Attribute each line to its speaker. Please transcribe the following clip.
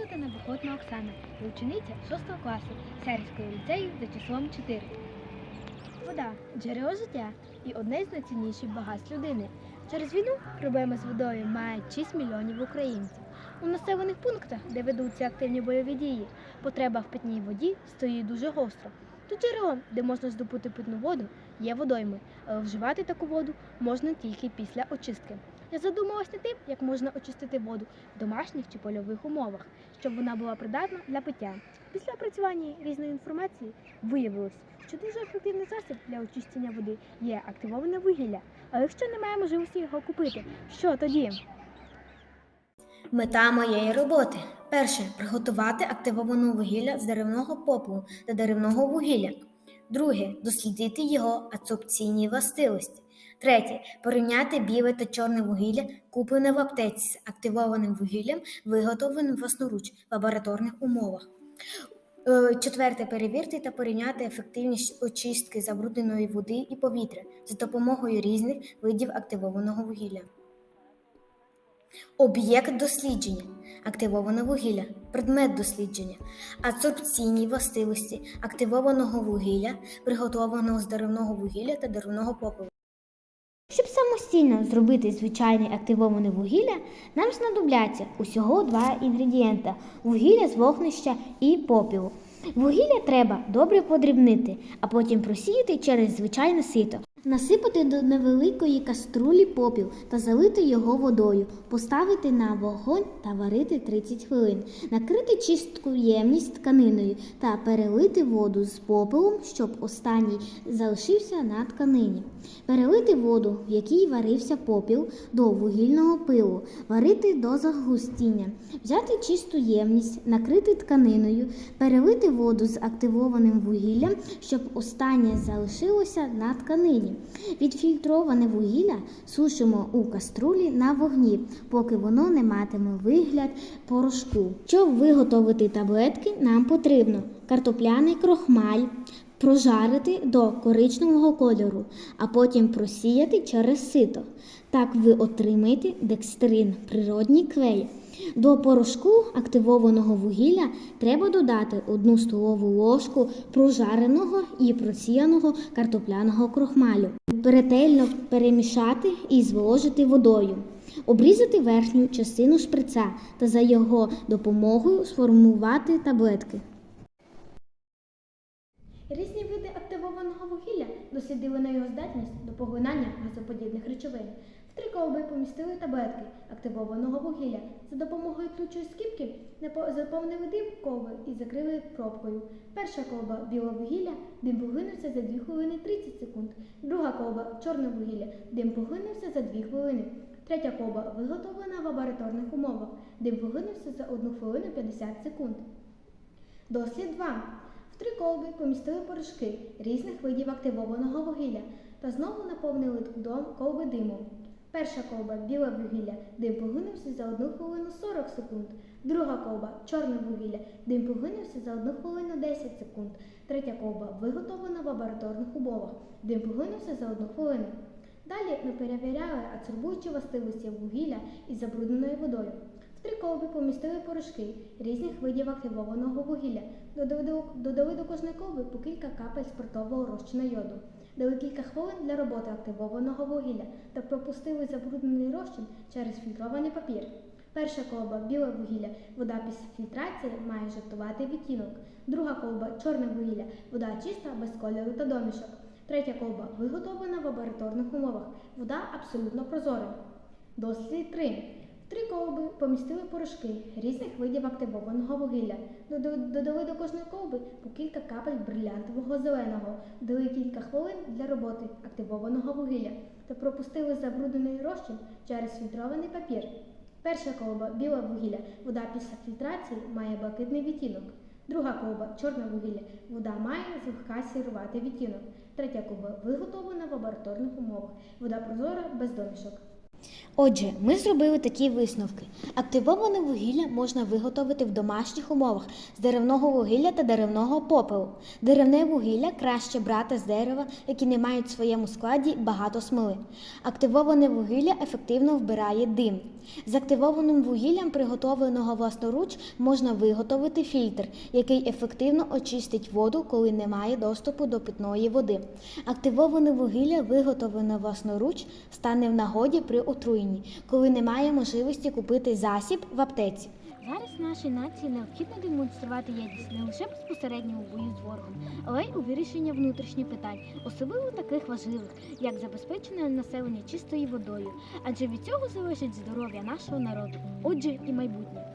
Speaker 1: звати Набухотна Оксана, учениця 6 класу Серського ліцею за числом 4. Вода джерело життя і одне з найцінніших багатств людини. Через війну проблеми з водою мають 6 мільйонів українців. У населених пунктах, де ведуться активні бойові дії, потреба в питній воді стоїть дуже гостро. Тут джерелом, де можна здобути питну воду, є водойми, але вживати таку воду можна тільки після очистки. Я задумалась над тим, як можна очистити воду в домашніх чи польових умовах, щоб вона була придатна для пиття. Після опрацювання різної інформації виявилось, що дуже ефективний засіб для очищення води є активоване вугілля. Але якщо немає можливості його купити, що тоді?
Speaker 2: Мета моєї роботи перше приготувати активовану вугілля з деревного попелу та деревного вугілля. Друге дослідити його адсорбційні властивості. Третє порівняти біле та чорне вугілля, куплене в аптеці з активованим вугіллям, виготовленим власноруч в лабораторних умовах. Е, Четверте перевірити та порівняти ефективність очистки забрудненої води і повітря за допомогою різних видів активованого вугілля. Об'єкт дослідження активоване вугілля, предмет дослідження, адсорбційні властивості активованого вугілля, приготованого з деревного вугілля та деревного попелу.
Speaker 3: Щоб самостійно зробити звичайне активоване вугілля, нам знадобляться усього два інгредієнта вугілля з вогнища і попілу. Вугілля треба добре подрібнити, а потім просіяти через звичайне сито. Насипати до невеликої каструлі попіл та залити його водою, поставити на вогонь та варити 30 хвилин, накрити чистку ємність тканиною та перелити воду з попелом, щоб останній залишився на тканині. Перелити воду, в якій варився попіл, до вугільного пилу, варити до загустіння, взяти чисту ємність, накрити тканиною, перелити воду з активованим вугіллям, щоб останнє залишилося на тканині. Відфільтроване вугілля сушимо у каструлі на вогні, поки воно не матиме вигляд порошку. Щоб виготовити таблетки, нам потрібно картопляний крохмаль, прожарити до коричневого кольору, а потім просіяти через сито. Так ви отримаєте декстрин, природній клей. До порошку активованого вугілля треба додати одну столову ложку прожареного і просіяного картопляного крохмалю. Ретельно перемішати і зволожити водою. Обрізати верхню частину шприца та за його допомогою сформувати таблетки.
Speaker 1: Різні види активованого вугілля дослідили на його здатність до поглинання газоподібних речовин. Три колби помістили таблетки активованого вугілля. За допомогою ключої скіпки заповнили дим колби і закрили пробкою. Перша колба біле вугілля, дим поглинувся за 2 хвилини 30 секунд. Друга колба чорне вугілля, дим поглинувся за 2 хвилини. Третя колба виготовлена в лабораторних умовах. Дим поглинувся за 1 хвилину 50 секунд. Дослід 2. В три колби помістили порошки різних видів активованого вугілля та знову наповнили дом колби димом. Перша колба біле вугілля, дим поглинувся за 1 хвилину 40 секунд. Друга колба чорне вугілля, дим поглинувся за 1 хвилину 10 секунд. Третя колба виготовлена в лабораторних умовах. Дим поглинувся за 1 хвилину. Далі ми перевіряли адсорбуючі властивості вугілля із забрудненою водою. В три колби помістили порошки різних видів активованого вугілля. Додали до, кожної колби по кілька капель спиртового розчину йоду. Дали кілька хвилин для роботи активованого вугілля та пропустили забруднений розчин через фільтрований папір. Перша колба біле вугілля, вода після фільтрації має жовтуватий відтінок. Друга колба чорне вугілля, вода чиста, без кольору та домішок. Третя колба виготовлена в лабораторних умовах. Вода абсолютно прозора. Дослід 3. Три колби помістили порошки різних видів активованого вугілля. Додали до кожної колби по кілька капель брилянтового зеленого, дали кілька хвилин для роботи активованого вугілля та пропустили забруднений розчин через фільтрований папір. Перша колба біле вугілля, вода після фільтрації має блакитний відтінок. Друга колба чорне вугілля, вода має злегка сіруватий відтінок. Третя колба виготовлена в лабораторних умовах. Вода прозора без домішок.
Speaker 3: Отже, ми зробили такі висновки. Активоване вугілля можна виготовити в домашніх умовах з деревного вугілля та деревного попелу. Деревне вугілля краще брати з дерева, які не мають в своєму складі багато смоли. Активоване вугілля ефективно вбирає дим. З активованим вугіллям, приготовленого власноруч, можна виготовити фільтр, який ефективно очистить воду, коли немає доступу до питної води. Активоване вугілля, виготовлене власноруч, стане в нагоді при отруєнні, коли немає можливості купити засіб в аптеці. Зараз нашій нації необхідно демонструвати єдність не лише безпосередньо у бою з ворогом, але й у вирішенні внутрішніх питань, особливо таких важливих, як забезпечення населення чистою водою. Адже від цього залежить здоров'я нашого народу, отже, і майбутнє.